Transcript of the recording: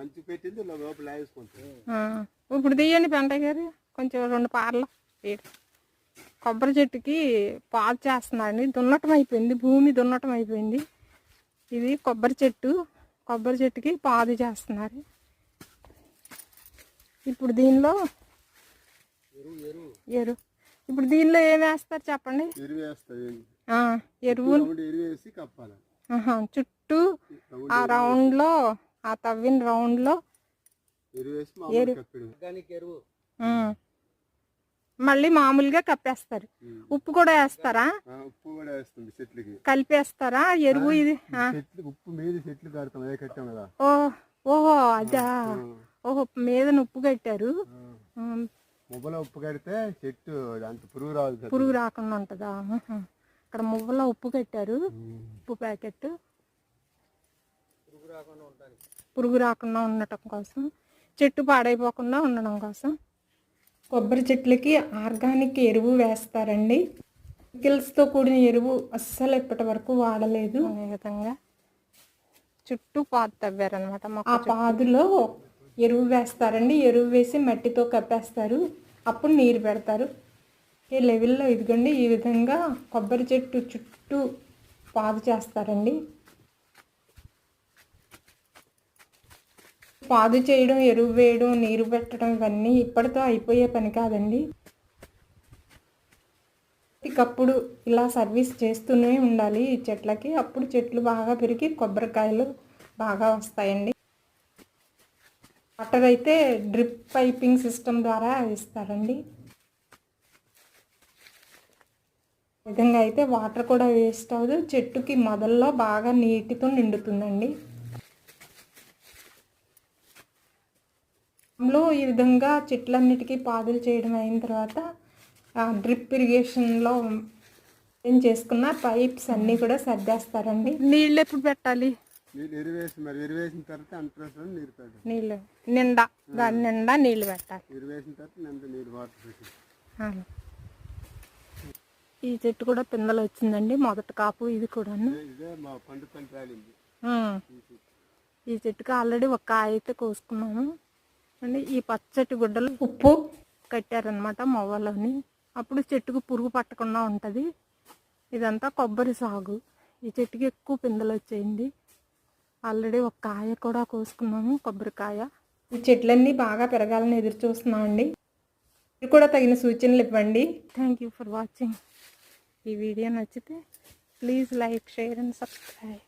అంచు పెట్టింది లోపల ఇప్పుడు తీయండి పెంటయ్య గారు కొంచెం రెండు పార్లు కొబ్బరి చెట్టుకి పాలు చేస్తున్నారండి. దున్నటం అయిపోయింది. భూమి దున్నటం అయిపోయింది. ఇది కొబ్బరి చెట్టు. కొబ్బరి చెట్టుకి పాదు చేస్తున్నారు. ఇప్పుడు దీనిలో ఎరు ఇప్పుడు దీనిలో ఏం వేస్తారు చెప్పండి? ఎరువు చుట్టూ ఆ రౌండ్లో ఆ తవ్విన రౌండ్లో మళ్ళీ మామూలుగా కప్పేస్తారు. ఉప్పు కూడా వేస్తారా? ఉప్పు కూడా వేస్తుంది చెట్లకి. కలిపేస్తారా? ఎరువు ఇది? ఉప్పు మీద చెట్లు కడతాం అదే కట్టాం కదా. ఓ ఓహో అదా. ఓహో మీద ఉప్పు కట్టారు. ఉప్పు కడితే చెట్టు అంత పురుగు రాదు పురుగు రాకుండా ఉంటుందా. ఇక్కడ మువ్వలో ఉప్పు కట్టారు. ఉప్పు ప్యాకెట్ పురుగు రాకుండా ఉండడానికి. పురుగు రాకుండా ఉండటం కోసం చెట్టు పాడైపోకుండా ఉండడం కోసం కొబ్బరి చెట్లకి ఆర్గానిక్ ఎరువు వేస్తారండి. కెమికల్స్తో కూడిన ఎరువు అస్సలు ఇప్పటి వరకు వాడలేదు. అనే విధంగా చుట్టూ పాదు తవ్వారనమాట ఆ పాదులో ఎరువు వేస్తారండి. ఎరువు వేసి మట్టితో కప్పేస్తారు. అప్పుడు నీరు పెడతారు. ఈ లెవెల్లో ఇదిగోండి ఈ విధంగా కొబ్బరి చెట్టు చుట్టూ పాదు చేస్తారండి. పాదు చేయడం ఎరువు వేయడం నీరు పెట్టడం ఇవన్నీ ఇప్పటితో అయిపోయే పని కాదండి. ఇకప్పుడు ఇలా సర్వీస్ చేస్తూనే ఉండాలి ఈ చెట్లకి. అప్పుడు చెట్లు బాగా పెరిగి కొబ్బరికాయలు బాగా వస్తాయండి. వాటర్ అయితే డ్రిప్ పైపింగ్ సిస్టమ్ ద్వారా ఇస్తారండి. విధంగా అయితే వాటర్ కూడా వేస్ట్ అవ్వదు. చెట్టుకి మొదల్లో బాగా నీటితో నిండుతుందండి. లో ఈ విధంగా చెట్లన్నిటికీ పాదులు చేయడం అయిన తర్వాత డ్రిప్ ఇరిగేషన్లో ఏం చేసుకున్న పైప్స్ అన్నీ కూడా సర్దేస్తారండి. నీళ్ళు ఎప్పుడు పెట్టాలి? నీళ్ళు నిండా దాని నిండా నీళ్ళు పెట్టాలి. ఈ చెట్టు కూడా పిందలు వచ్చిందండి మొదటి కాపు ఇది కూడాను. ఇదే- ఇదే మా పండు పంట రాలింది. ఉమ్. ఈ చెట్టుకి ఆల్రెడీ ఒక కాయ అయితే కోసుకున్నాము. అండి ఈ పచ్చటి గుడ్డలు ఉప్పు కట్టారనమాట మొవ్వలోని అప్పుడు చెట్టుకు పురుగు పట్టకుండా ఉంటుంది. ఇదంతా కొబ్బరి సాగు. ఈ చెట్టుకి ఎక్కువ పిందెలు వచ్చేయండి. ఆల్రెడీ ఒక కాయ కూడా కోసుకున్నాము కొబ్బరికాయ. ఈ చెట్లన్నీ బాగా పెరగాలని ఎదురు చూస్తున్నామండి. మీరు కూడా తగిన సూచనలు ఇవ్వండి. థ్యాంక్ యూ ఫర్ వాచింగ్ ఈ వీడియో నచ్చితే please like share and subscribe.